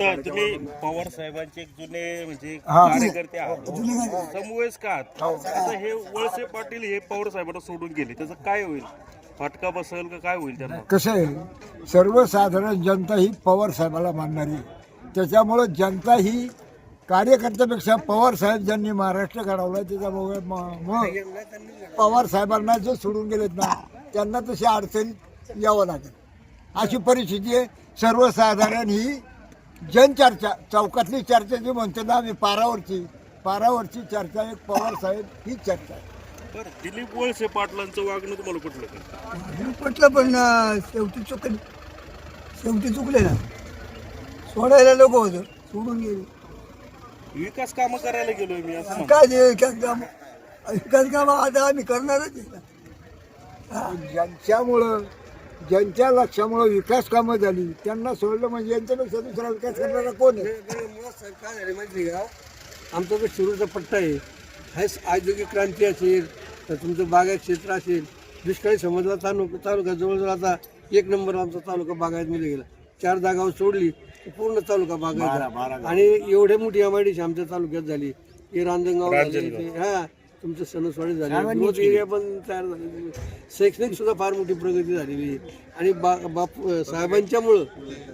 तर तुम्ही पवार साहेबांचे एक जुने म्हणजे हा. कार्यकर्ते आहात. समवयस्क आहात? आता हे वळसे पाटील हे पवार साहेबांना सोडून गेले. त्याचं काय होईल? फटका बसेल का काय होईल त्यांना? कसं आहे? सर्वसाधारण जनता ही पवार साहेबाला मानणारी. त्याच्यामुळं जनता ही कार्यकर्त्यापेक्षा पवार साहेब ज्यांनी महाराष्ट्र घडवला त्याच्यामुळे म- मग पवार साहेबांना जे सोडून गेलेत ना त्यांना तशी अडचणीत यावं लागेल. अशी परिस्थिती आहे. सर्वसाधारण ही जनचर्चा चौकातली चर्चा जी म्हणतो ना आम्ही पारावरची पारावरची चर्चा एक पवार साहेब ही चर्चा आहे. बरं दिलीप वळसे पाटलांचं वागणं तुम्हाला कुठलं का म्हटलं पण अं, शेवटी चुकले. शेवटी चुकले ना. सोडायला लोक होतं सोडून गेले. विकास कामं करायला गेलोय मी असं म्हणतो. काय ते विकास काम? विकास काम आता आम्ही करणारच आहे ना. ज्यांच्यामुळं ज्यांच्या लक्षामुळं विकास कामं झाली त्यांना सोडलं म्हणजे यांच्यापेक्षा दुसरा विकास करणारा कोण आहे? साहेब काय झाले माहिती आहे का? आमचा जो शिरूरचा पट्टा आहे. हा औद्योगिक क्रांती असेल तर तुमचं बागायत क्षेत्र असेल दुष्काळी समजला तालुका तालुका जवळजवळ आता एक नंबर आमचा तालुका बागायतमध्ये गेला. चार जागावर सोडली तर पूर्ण तालुका बागायत झाला. आणि एवढे मोठी एम आय डी आमच्या तालुक्यात झाली. हे रांजणगाव झाले हा. तुमचं सणसवाडी झाले. ग्रोथ एरिया पण तयार झाले. शैक्षणिक सुद्धा फार मोठी प्रगती झालेली आहे. आणि बा बापू साहेबांच्यामुळं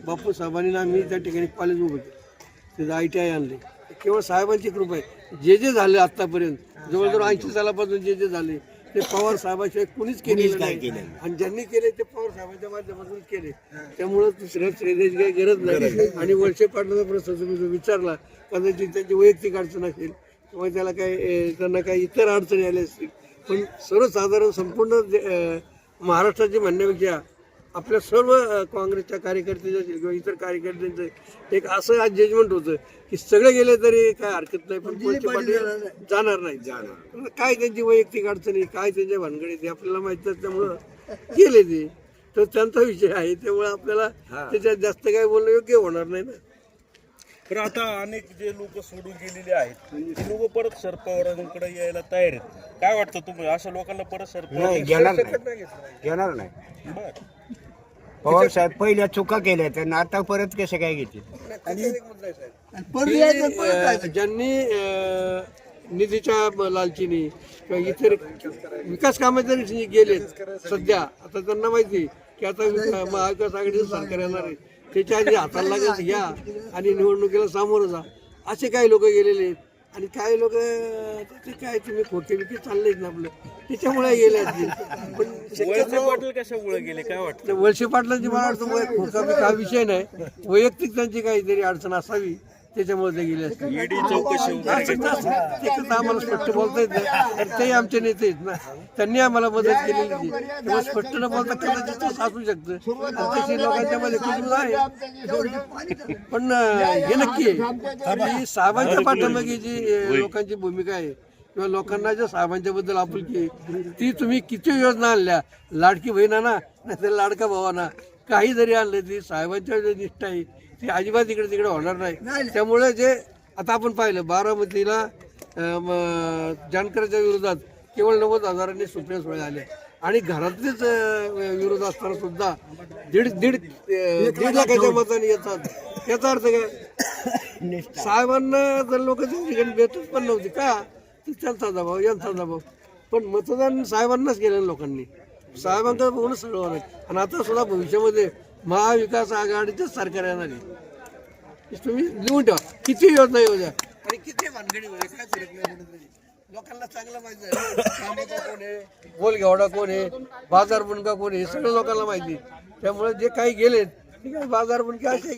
बापू साहेबांनी आम्ही त्या ठिकाणी कॉलेज उभं केलं. तिथं आय टी आय आणले. केवळ साहेबांची कृपा आहे. जे जे झाले आतापर्यंत जवळजवळ ऐंशी सालापासून जे जे झाले ते पवार साहेबाशिवाय कुणीच केलेलं नाही. आणि ज्यांनी केले ते पवार साहेबांच्या माध्यमातून केले. त्यामुळं दुसऱ्या श्रेणीची काही गरज नाही. आणि वळसे पाटलाचा प्रश्न तुम्ही जो विचारला कदाचित त्यांची वैयक्तिक अडचण असेल किंवा त्याला काही त्यांना काही इतर अडचणी आल्या असतील. पण सर्वसाधारण संपूर्ण महाराष्ट्राचे म्हणण्यापेक्षा आपल्या सर्व काँग्रेसच्या कार्यकर्त्याचे असेल किंवा इतर कार्यकर्त्यांचं एक असं आज जजमेंट होतं की सगळे गेले तरी काय हरकत नाही पण वळसे पाटील जाणार नाही. जाणार काय त्यांची वैयक्तिक अडचणी काय त्यांच्या भानगडी ते आपल्याला माहीत नसल्यामुळं गेले ते. तर त्यांचा विषय आहे त्यामुळे आपल्याला त्याच्यात जास्त काय बोलणं योग्य होणार नाही ना. तर आता अनेक जे लोक सोडून गेलेले आहेत ते लोक परत शरद पवारांकडे यायला तयार आहेत. काय वाटतं तुम्ही अशा लोकांना परत शरद पवार घेणार नाही. घेणार नाही. बरं. पवार साहेब पहिल्या चुका केल्या तर आता परत कसे काय घेतील? आणि परत यायचं परत अ, जायचं. ज्यांनी अ, निधीच्या लालचीने किंवा इतर विकास कामे जरी गेले सध्या आता त्यांना माहिती की आता विका- महाविकास आघाडीचं सरकार येणार आहे. त्याच्या आधी हाताला लागेल घ्या आणि निवडणुकीला सामोरं जा. असे काही लोक गेलेले आहेत. आणि काही लोक ते काय तुम्ही खोटे बिके चाललेत ना आपलं. त्याच्यामुळे गेले असतील. पण शक्यतो पाटील कशामुळे गेले काय वाटतं? ते वळसे पाटलांची मला वाटतं वय- खोका हा विषय नाही. वैयक्तिक त्यांची काहीतरी अडचण असावी. त्याच्यामुळे ते गेले असतील ईडी चौकशी वगैरे असं- असं- ते कसं आम्हाला स्पष्ट बोलता येत नाही. आणि तेही आमचे नेते आहेत ना. त्यांनी आम्हाला मदत केलेली आहे. त्यामुळे स्पष्ट न बोलता कदाचित तसं असू शकतं. आणि तशी लोकांच्या मध्ये कुजबूज आहे पण अं, हे नक्की आहे. की साहेबांच्या पाठीमागे जी अं, लोकांची भूमिका आहे किंवा लोकांना ज्या साहेबांच्या बद्दल आपुलकी आहे, ती तुम्ही किती योजना आणल्या? लाडकी बहिणा ना नाहीतर लाडका भावाना काही जरी आणलं तरी साहेबांच्या जे निष्ठा आहे ती अजिबात इकडे तिकडे होणार नाही. त्यामुळे जे आता आपण पाहिलं बारामतीला जानकरच्या विरोधात केवळ नव्वद हजारांनी सुप्रिया सोळे आले आणि घरातलेच विरोध असताना सुद्धा दीड दीड दीड लाखाच्या मताने येतात. याचा अर्थ काय? साहेबांना जर लोक भेटत पण नव्हती का? तर त्यांचा दबाव यांचा दबाव. पण मतदान साहेबांनाच केलं लोकांनी. साहेबांचा पूर्ण सगळं होणार. आणि आता सुद्धा भविष्यामध्ये महाविकास आघाडीचंच सरकार येणार आहे तुम्ही लिहून ठेवा. किती योजना येऊ द्या. आणि किती भानगडी होते काय फरक लोकांना चांगलं माहिती कोण आहे? बोल कोण आहे? बाजार बुणका कोण आहे? हे सगळं लोकांना माहिती आहे. त्यामुळे जे काही गेलेत ते काय बाजार बुणके असे